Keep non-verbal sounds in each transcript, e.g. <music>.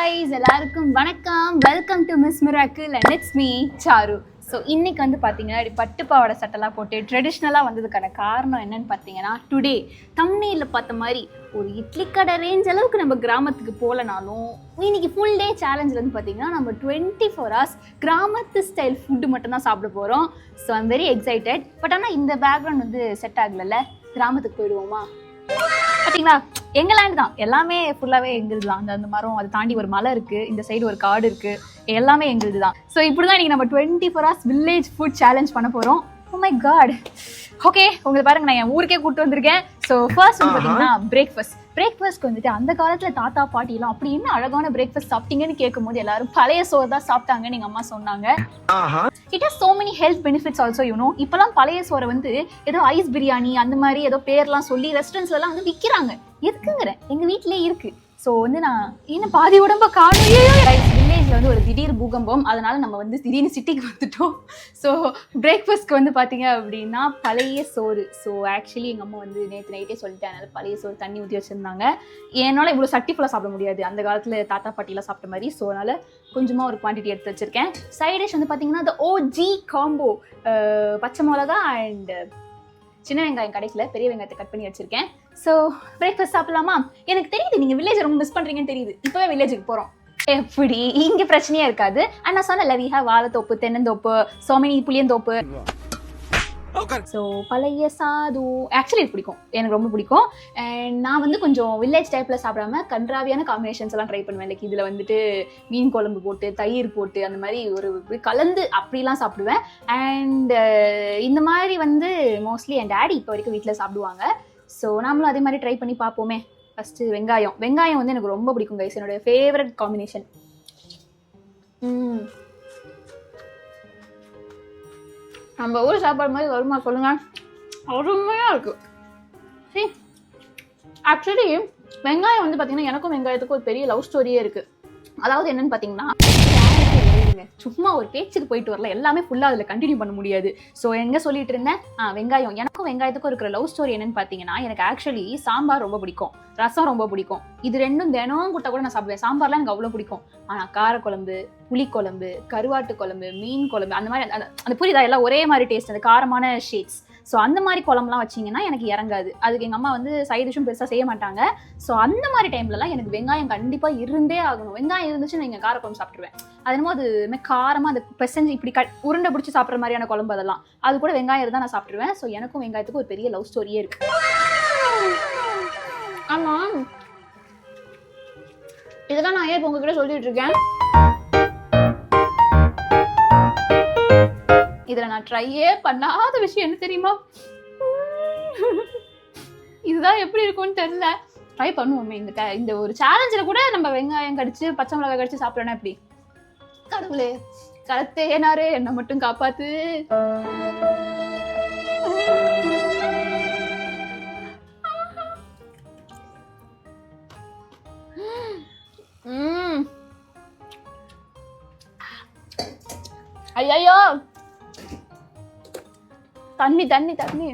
guys எல்லாருக்கும் வணக்கம். Welcome to Miss Miracle and it's me Charu so இன்றைக்கி வந்து பார்த்தீங்கன்னா இப்படி பட்டு பாவாடை சட்டெல்லாம் போட்டு ட்ரெடிஷ்னலாக வந்ததுக்கான காரணம் என்னன்னு பார்த்தீங்கன்னா டுடே தம்னேயில் பார்த்த மாதிரி ஒரு இட்லி கடை ரேஞ்ச் அளவுக்கு நம்ம கிராமத்துக்கு போகலனாலும் இன்றைக்கி ஃபுல் டே சேலஞ்சில் வந்து பார்த்தீங்கன்னா நம்ம டுவெண்ட்டி ஃபோர் ஹவர்ஸ் கிராமத்து ஸ்டைல் ஃபுட்டு மட்டும்தான் சாப்பிட போகிறோம் so I'm very excited but ஆனால் இந்த பேக்ரவுண்ட் வந்து செட் ஆகலைல்ல? கிராமத்துக்கு போயிடுவோமா? பாத்தீங்களா? எங்க லேண்ட் தான். எல்லாமே ஃபுல்லாவே எங்களுது தான். அந்த அந்த மரம் அதை தாண்டி ஒரு மலை இருக்கு. இந்த சைடு ஒரு காடு இருக்கு. எல்லாமே எங்களுது தான். ஸோ இப்படிதான் இன்னைக்கு நம்ம twenty four hours village food challenge பண்ண போறோம். ஓ மை காட் ஓகே உங்களுக்கு பாருங்க நான் என் ஊருக்கே கூட்டு வந்திருக்கேன். ஸோ ஃபர்ஸ்ட் வந்து பார்த்தீங்கன்னா பிரேக்ஃபாஸ்ட் பிரேக்ஃபாஸ்ட்க்கு வந்துட்டு அந்த காலத்துல தாத்தா பாட்டி எல்லாம் அப்படி என்ன அழகான பிரேக்ஃபாஸ்ட் சாப்பிட்டீங்கன்னு கேட்கும்போது எல்லாரும் பழைய சோறு தான் சாப்பிட்டாங்கன்னு எங்க அம்மா சொன்னாங்க. It has so many health benefits also you know இப்போலாம் பழைய சோறை வந்து ஏதோ ஐஸ் பிரியாணி அந்த மாதிரி ஏதோ பேர்லாம் சொல்லி ரெஸ்டாரண்ட்ஸ்லாம் வந்து விற்கிறாங்க எதுக்குங்கிறேன் எங்க வீட்டிலே இருக்கு. ஸோ வந்து நான் இன்னும் பாதி உடம்ப காணையே வில்லேஜில் வந்து ஒரு திடீர் பூகம்பம். அதனால் நம்ம வந்து திடீர்னு சிட்டிக்கு வந்துட்டோம். ஸோ பிரேக்ஃபாஸ்ட்க்கு வந்து பார்த்தீங்க அப்படின்னா பழைய சோறு. ஸோ ஆக்சுவலி எங்கள் அம்மா வந்து நேற்று நைட்டே சொல்லிட்டேன் அதனால் பழைய சோறு தண்ணி ஊற்றி வச்சுருந்தாங்க. என்னால் இவ்வளோ சட்டி ஃபுல்லாக சாப்பிட முடியாது. அந்த காலத்தில் தாத்தா பாட்டிலாம் சாப்பிட்ட மாதிரி. ஸோ அதனால் கொஞ்சமாக ஒரு குவான்டிட்டி எடுத்து வச்சுருக்கேன். சைட் டிஷ் வந்து பார்த்தீங்கன்னா அந்த ஓஜி காம்போ பச்சை மிளகா அண்ட் சின்ன வெங்காயம் கிடைக்கல பெரிய வெங்காயத்தை கட் பண்ணி வச்சிருக்கேன். ஸோ பிரேக்ஃபாஸ்ட் சாப்பிடலாமா? எனக்கு தெரியுது. நீங்கள் வில்லேஜை ரொம்ப மிஸ் பண்ணுறீங்கன்னு தெரியுது. இப்போவே வில்லேஜுக்கு போகிறோம் எப்படி? இங்கே பிரச்சனையே இருக்காது. அண்ட் நான் சொன்னல வி ஹேவ் வாழைத்தோப்பு தென்னந்தோப்பு சோமினி புளியந்தோப்பு. ஸோ பழைய சாது ஆக்சுவலி இது பிடிக்கும். எனக்கு ரொம்ப பிடிக்கும். அண்ட் நான் வந்து கொஞ்சம் வில்லேஜ் டைப்பில் சாப்பிடாம கன்றாவியான காம்பினேஷன்ஸ் எல்லாம் ட்ரை பண்ணுவேன். லைக் இதில் வந்துட்டு மீன் குழம்பு போட்டு தயிர் போட்டு அந்த மாதிரி ஒரு கலந்து அப்படிலாம் சாப்பிடுவேன். அண்ட் இந்த மாதிரி வந்து மோஸ்ட்லி என் டேடி இப்போ வரைக்கும் வீட்டில் சாப்பிடுவாங்க. ஸோ நாமளும் அதே மாதிரி ட்ரை பண்ணி பார்ப்போமே. ஃபஸ்ட்டு வெங்காயம். வெங்காயம் வந்து எனக்கு ரொம்ப பிடிக்கும் கைஸ் என்னோட ஃபேவரட் காம்பினேஷன் ம். நம்ம ஊர் சாப்பாடு மாதிரி வருமா சொல்லுங்க. அருமையா இருக்கு. சரி ஆக்சுவலி வெங்காயம் வந்து பார்த்தீங்கன்னா எனக்கும் வெங்காயத்துக்கும் ஒரு பெரிய லவ் ஸ்டோரியே இருக்கு. அதாவது என்னன்னு பார்த்தீங்கன்னா சும்மா ஒரு பேச்சுக்கு போயிட்டு வரல. எல்லாமே ஃபுல்லாக அதில் கண்டினியூ பண்ண முடியாது. ஸோ எங்கே சொல்லிட்டு இருந்தேன்? வெங்காயம். எனக்கும் வெங்காயத்துக்கும் இருக்கிற லவ் ஸ்டோரி என்னன்னு பார்த்தீங்கன்னா எனக்கு ஆக்சுவலி சாம்பார் ரொம்ப பிடிக்கும். ரசம் ரொம்ப பிடிக்கும். இது ரெண்டும் தினம் கொடுத்தா கூட நான் சாப்பிடுவேன். சாம்பார்லாம் எனக்கு அவ்வளோ பிடிக்கும். ஆனால் காரக்குழம்பு புளிக்குழம்பு கருவாட்டு குழம்பு மீன் குழம்பு அந்த மாதிரி அந்த- புரியுதா? எல்லாம் ஒரே மாதிரி டேஸ்ட் அந்த காரமான ஷேட்ஸ் ஸோ அந்த மாதிரி குழம்புலாம் வச்சிங்கன்னா எனக்கு இறங்காது. அதுக்கு எங்கள் அம்மா வந்து சைட் டிஷ்ஷும் பெருசாக செய்ய மாட்டாங்க. ஸோ அந்த மாதிரி டைம்லலாம் எனக்கு வெங்காயம் கண்டிப்பாக இருந்தே ஆகணும். வெங்காயம் இருந்துச்சு நான் நீங்கள் காரக்குழம்பு சாப்பிட்ருவேன் அது என்னமோ அது காரமாக காரமா அது பெசஞ்சு இப்படி க உருண்டை பிடிச்சி சாப்பிட்ற மாதிரியான குழம்பு அதெல்லாம். அது கூட வெங்காயம் இருந்தால் நான் சாப்பிட்ருவேன் ஸோ எனக்கும் வெங்காயத்துக்கும் ஒரு பெரிய லவ் ஸ்டோரியே இருக்கு. ஆமாம் இதெல்லாம் நான் ஏன் இப்போ உங்ககிட்ட சொல்லிட்டு இருக்கேன்? இதில் நான் ட்ரையே பண்ணாத விஷயம் என்ன தெரியுமா? இதுதான் எப்படி இருக்கும்னு தெரியல. ட்ரை பண்ணுவோமே இந்த இந்த ஒரு சேலஞ்சில் கூட நம்ம வெங்காயம் கடிச்சு பச்சை மிளகாய் கடிச்சு சாப்பிடணும் எப்படி? கடவுளே கலத்தே என்னை மட்டும் காப்பாத்து. ஐயோ தண்ணி தண்ணி தண்ணி.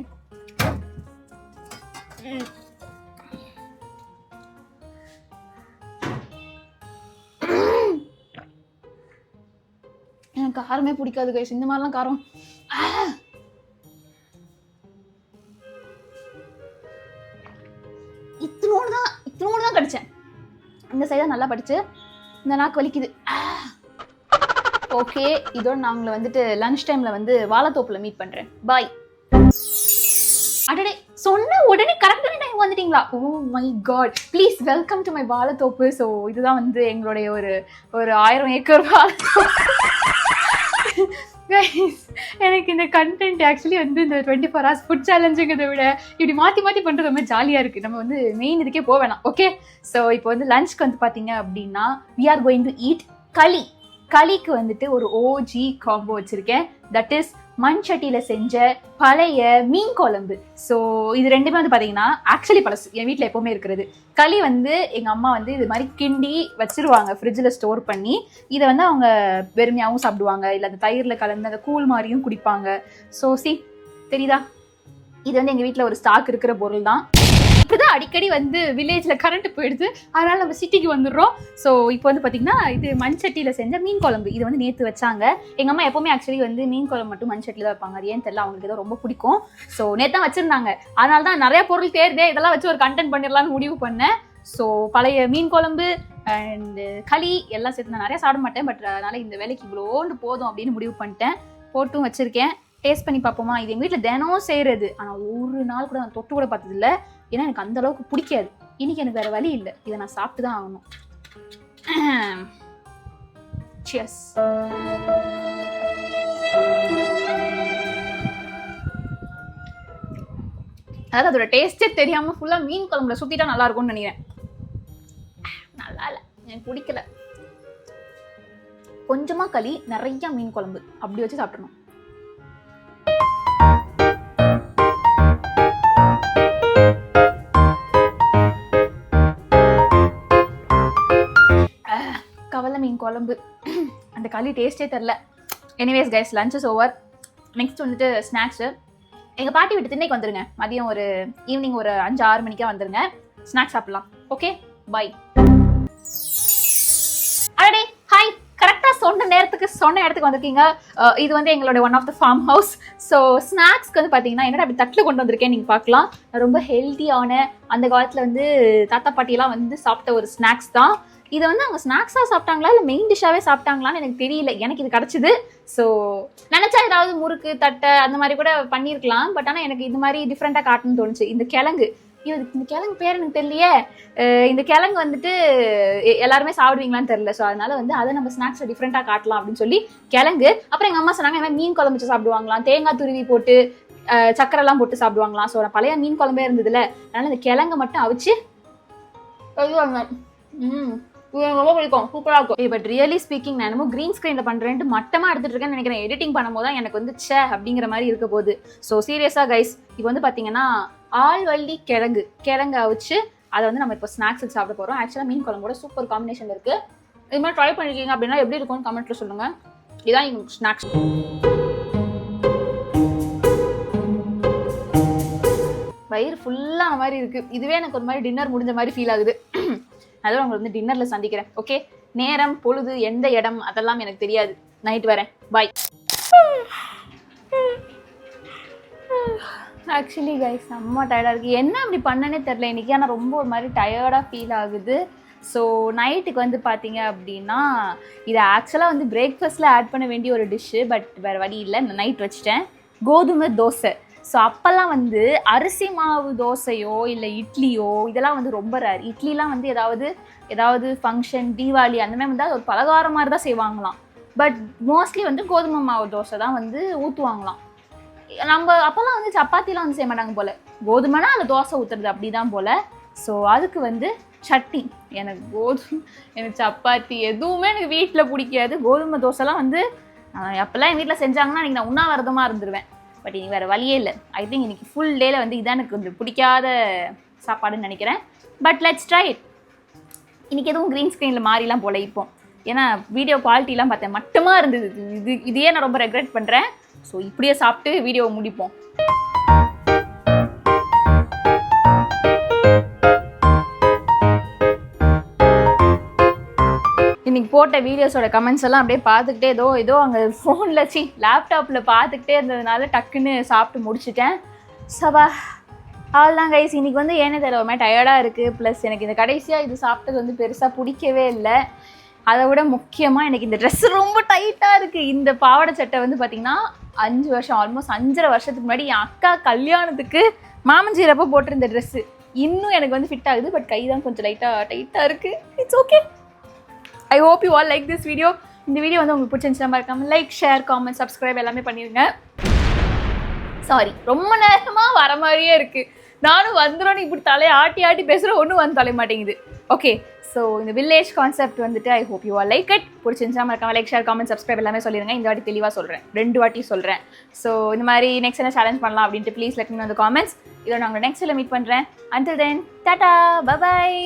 எனக்கு காரமே பிடிக்காது கைஸ் இந்த மாதிரிலாம் காரம். இத்தனோடு இத்தினோடு தான் இத்தினோடு தான் கடிச்சேன். இந்த சைடாக நல்லா படிச்சு இந்த நாக்கு வலிக்குது. ஓகே இதோட நான் உங்களை வந்துட்டு லஞ்ச் டைம்ல வந்து வாழைத்தோப்பில் மீட் பண்றேன். பாய் அடடே சொன்ன உடனே கரெக்டான டைம் வந்துட்டீங்களா? ஓ my God please welcome to my வாழைத்தோப்பு. So இதுதான் வந்து எங்களுடைய ஒரு ஒரு ஆயிரம் ஏக்கர் வாழைத்தோப்பு. எனக்கு இந்த கண்டென்ட் ஆக்சுவலி வந்து இந்த டுவெண்ட்டி ஃபோர் ஹவர்ஸ் ஃபுட் சேலஞ்சுங்கிறத விட இப்படி மாற்றி மாற்றி பண்ணுறது ரொம்ப ஜாலியாக இருக்குது நம்ம வந்து மெயின் இதுக்கே போக வேணாம். ஓகே ஸோ இப்போ வந்து லஞ்ச்க்கு வந்து பார்த்தீங்க அப்படின்னா we are going to eat களி களிக்கு வந்துட்டு ஒரு ஓஜி காம்போ வச்சுருக்கேன். தட் இஸ் மண் சட்டியில் செஞ்ச பழைய மீன் குழம்பு. ஸோ இது ரெண்டுமே வந்து பார்த்தீங்கன்னா ஆக்சுவலி பழசு. என் வீட்டில் எப்போவுமே இருக்கிறது. களி வந்து எங்கள் அம்மா வந்து இது மாதிரி கிண்டி வச்சிருவாங்க. ஃப்ரிட்ஜில் ஸ்டோர் பண்ணி இதை வந்து அவங்க பெருமையாகவும் சாப்பிடுவாங்க. இல்லை அந்த தயிரில் கலந்து அந்த கூழ் மாதிரியும் குடிப்பாங்க. ஸோ சி தெரியுதா? இது வந்து எங்கள் வீட்டில் ஒரு ஸ்டாக் இருக்கிற பொருள் தான் இப்போதான் அடிக்கடி வந்து வில்லேஜில் கரண்ட் போயிடுது. அதனால நம்ம சிட்டிக்கு வந்துடுறோம். ஸோ இப்போ வந்து பார்த்திங்கன்னா இது மண் சட்டியில் செஞ்ச மீன் குழம்பு. இது வந்து நேற்று வச்சாங்க. எங்கள் அம்மா எப்போவுமே ஆக்சுவலி வந்து மீன் குழம்பு மட்டும் மண் சட்டியில் தான் வைப்பாங்க. அது ஏன்னு தெரியல அவங்களுக்கு ஏதோ ரொம்ப பிடிக்கும். ஸோ நேற்று தான் வச்சுருந்தாங்க. அதனால தான் நிறைய பொருள் தேர்தே இதெல்லாம் வச்சு ஒரு கண்டென்ட் பண்ணிடலாம்னு முடிவு பண்ணேன். ஸோ பழைய மீன் குழம்பு அண்டு களி எல்லாம் சேர்த்து நான் நிறைய சாப்பிட மாட்டேன். பட் அதனால் இந்த வேலைக்கு இவ்வளோண்டு போதும் அப்படின்னு முடிவு பண்ணிட்டேன். போட்டும் வச்சுருக்கேன். டேஸ்ட் பண்ணி பார்ப்போமா? இது எங்கள் வீட்டில் தினம் செய்கிறது ஆனால் ஒரு நாள் கூட நான் தொட்டு கூட பார்த்ததில்ல. ஏன்னா எனக்கு அந்த அளவுக்கு பிடிக்காது. இன்னைக்கு எனக்கு வேறு வழி இல்லை. இதை நான் சாப்பிட்டு தான் ஆகணும். <clears throat> சியர்ஸ் அதாவது அதோட டேஸ்ட்டே தெரியாமல் ஃபுல்லாக மீன் குழம்புல சுற்றிட்டா நல்லா இருக்கும்னு நினைக்கிறேன். நல்லா இல்லை. எனக்கு பிடிக்கல. கொஞ்சமாக களி நிறைய மீன் குழம்பு. அப்படி வச்சு சாப்பிடணும் குழம்பு. அந்த களி டேஸ்டே தெரில anyways guys lunch is over next வந்துட்டு ஸ்நாக்ஸு எங்கள் பாட்டி வீட்டு திண்ணைக்கு வந்துடுங்க மதியம் ஒரு ஈவினிங் ஒரு அஞ்சு ஆறு மணிக்கா வந்துருங்க. ஸ்நாக்ஸ் சாப்பிட்லாம். ஓகே பை அடடே சொன்ன நேரத்துக்கு சொன்ன இடத்துக்கு வந்திருக்கீங்க. இது வந்து எங்களோட one of the farm house so ஸ்நாக்ஸ்க்கு வந்து பார்த்தீங்கன்னா என்னடா அப்படி தட்டில் கொண்டு வந்திருக்கேன் நீங்கள் பார்க்கலாம். ரொம்ப ஹெல்த்தியான அந்த காலத்தில் வந்து தாத்தா பாட்டியெல்லாம் வந்து சாப்பிட்ட ஒரு ஸ்நாக்ஸ் தான். இதை வந்து அவங்க ஸ்நாக்ஸாக சாப்பிட்டாங்களா இல்லை மெயின் டிஷ்ஷாகவே சாப்பிட்டாங்களான்னு எனக்கு தெரியல. எனக்கு இது கிடச்சிது. ஸோ நினச்சா ஏதாவது முறுக்கு தட்டை அந்த மாதிரி கூட பண்ணியிருக்கலாம். பட் ஆனால் எனக்கு இது மாதிரி டிஃப்ரெண்ட்டாக காட்டணும்னு தோணுச்சு. இந்த கிழங்கு ஐயோ இந்த கிழங்கு பேர் எனக்கு தெரியலையே. இந்த கிழங்கு வந்துட்டு எல்லாருமே சாப்பிடுவீங்களான்னு தெரியல. ஸோ அதனால வந்து அதை நம்ம ஸ்நாக்ஸை டிஃப்ரெண்ட்டாக காட்டலாம் அப்படின்னு சொல்லி கிழங்கு. அப்புறம் எங்கள் அம்மா சொன்னாங்க இந்த மாதிரி மீன் குழம்பு வச்சு சாப்பிடுவாங்களாம். தேங்காய் துருவி போட்டு சக்கரைலாம் போட்டு சாப்பிடுவாங்களாம். ஸோ பழைய மீன் குழம்பே இருந்ததுல. அதனால இந்த கிழங்கு மட்டும் அவிச்சு. ம். ரொம்ப பிடிக்கும். சூப்பராக இருக்கும். பட் ரியலி ஸ்பீக்கிங் நான் என்னமோ க்ரீன் ஸ்க்ரீனில் பண்ணுறேன்ட்டு மட்டமாக எடுத்துட்டு இருக்கேன்னு நினைக்கிறேன். எடிட்டிங் பண்ணும்போது தான் எனக்கு வந்து ச்சே அப்படிங்கிற மாதிரி இருக்க போகுது. ஸோ சீரியஸாக கைஸ் இப்போ வந்து பார்த்தீங்கன்னா ஆழ்வள்ளி கிழங்கு. கிழங்கு அவிச்சு அதை வந்து நம்ம இப்போ ஸ்நாக்ஸுக்கு சாப்பிட போகிறோம் ஆக்சுவலாக மீன் குழம்போட சூப்பர் காம்பினேஷன் இருக்குது இது மாதிரி ட்ரை பண்ணிருக்கீங்க அப்படின்னா எப்படி இருக்கும்னு கமெண்ட்டில் சொல்லுங்கள் இதான் எங்களுக்கு ஸ்நாக்ஸ் வயிறு ஃபுல்லாக மாதிரி இருக்குது இதுவே எனக்கு ஒரு மாதிரி டின்னர் முடிஞ்ச மாதிரி ஃபீல் ஆகுது. அதோட உங்களை வந்து டின்னரில் சந்திக்கிறேன். ஓகே நேரம் பொழுது எந்த இடம் அதெல்லாம் எனக்கு தெரியாது. நைட் வரேன். பாய் <laughs> ஆக்சுவலி கைஸ் செம்ம டயர்டாக இருக்குது என்ன அப்படி பண்ணனே தெரில இன்றைக்கி ஆனால் ரொம்ப ஒரு மாதிரி டயர்டாக ஃபீல் ஆகுது. ஸோ நைட்டுக்கு வந்து பார்த்தீங்க அப்படின்னா இது ஆக்சுவலாக வந்து பிரேக்ஃபாஸ்ட்டில் ஆட் பண்ண வேண்டிய ஒரு டிஷ்ஷு பட் வேறு வழி இல்லை. நைட் வச்சுட்டேன். கோதுமை தோசை. ஸோ அப்போல்லாம் வந்து அரிசி மாவு தோசையோ இல்லை இட்லியோ இதெல்லாம் வந்து ரொம்ப ரேர் இட்லிலாம் வந்து ஏதாவது ஏதாவது ஃபங்க்ஷன் தீபாவளி அந்த மாதிரி வந்து அது ஒரு பலகாரம் மாதிரி தான் செய்வாங்களாம். பட் மோஸ்ட்லி வந்து கோதுமை மாவு தோசை தான் வந்து ஊற்றுவாங்களாம் நம்ம அப்போல்லாம் வந்து சப்பாத்திலாம் வந்து செய்ய மாட்டாங்க போல். கோதுமைனா அதில் தோசை ஊற்றுறது அப்படி தான் போல். ஸோ அதுக்கு வந்து சட்னி. எனக்கு கோதுமை எனக்கு சப்பாத்தி எதுவுமே எனக்கு வீட்டில் பிடிக்காது. கோதுமை தோசைலாம் வந்து அப்போல்லாம் என் வீட்டில் செஞ்சாங்கன்னா இன்றைக்கி நான் உண்ணாவிரதமாக இருந்துருவேன். பட் இனி வேறு வழியே இல்லை. ஐ திங்க் இன்னைக்கு ஃபுல் டேல வந்து இதான் எனக்கு கொஞ்சம் பிடிக்காத சாப்பாடுன்னு நினைக்கிறேன். பட் லெட்ஸ் ட்ரை இட் எதுவும் க்ரீன் ஸ்க்ரீனில் மாறிலாம் போல இப்போ. ஏன்னா வீடியோ குவாலிட்டிலாம் பார்த்தேன். மட்டுமா இருந்தது. இது இதையே நான் ரொம்ப ரெக்ரெட் பண்ணுறேன் ஸோ இப்படியே சாப்பிட்டு வீடியோவை முடிப்போம். இன்னைக்கு போட்ட வீடியோஸோட கமெண்ட்ஸ் எல்லாம் அப்படியே பார்த்துக்கிட்டே ஏதோ ஏதோ அங்கே ஃபோனில் சி லேப்டாப்பில் பார்த்துக்கிட்டே இருந்ததுனால டக்குன்னு சாப்பிட்டு முடிச்சிட்டேன். சபா அவ்வளோதான் கைஸ் இன்னைக்கு வந்து ஏனே தெரியல மாதிரி டயர்டாக இருக்குது ப்ளஸ் எனக்கு இந்த கடைசியாக இது சாப்பிட்டது வந்து பெருசாக பிடிக்கவே இல்லை. அதை விட முக்கியமாக எனக்கு இந்த ட்ரெஸ் ரொம்ப டைட்டாக இருக்குது இந்த பாவாடை சட்டை வந்து பார்த்திங்கன்னா அஞ்சு வருஷம் ஆல்மோஸ்ட் அஞ்சரை வருஷத்துக்கு முன்னாடி என் அக்கா கல்யாணத்துக்கு மாமஞ்சீரப்போ போட்டிருந்த ட்ரெஸ்ஸு இன்னும் எனக்கு வந்து ஃபிட் ஆகுது பட் கை தான் கொஞ்சம் லைட்டாக டைட்டாக இருக்குது it's okay I hope you all like this video இந்த வீடியோ வந்து உங்களுக்கு பிடிச்சிருந்துச்சுன்னா இருக்காமல் லைக் ஷேர் காமெண்ட் சப்ஸ்கிரைப் எல்லாமே பண்ணிடுங்க சாரி ரொம்ப நேரமாக வர மாதிரியே இருக்குது நானும் வந்துடும் இப்படி தலையை ஆட்டி ஆட்டி பேசுகிறேன் ஒன்றும் வந்து தொலை மாட்டேங்குது. ஓகே ஸோ இந்த வில்லேஜ் கான்செப்ட் வந்துட்டு I hope you are like it பிடிச்சிருந்துச்சா மறக்காம லைக் ஷேர் காமெண்ட் சப்ஸ்கிரைப் எல்லாமே சொல்லிடுங்க இந்த வாட்டி தெளிவாக சொல்கிறேன் ரெண்டு வாட்டி சொல்கிறேன் ஸோ இந்த மாதிரி நெக்ஸ்ட் என்ன சேலஞ்ச் பண்ணலாம் அப்படின்ட்டு ப்ளீஸ் லெட் மீ அந்த காமெண்ட்ஸ் இதோட நான் உங்களை நெக்ஸ்ட்டில் மீட் பண்ணுறேன் அண்டில் தென் டாட்டா பபாய்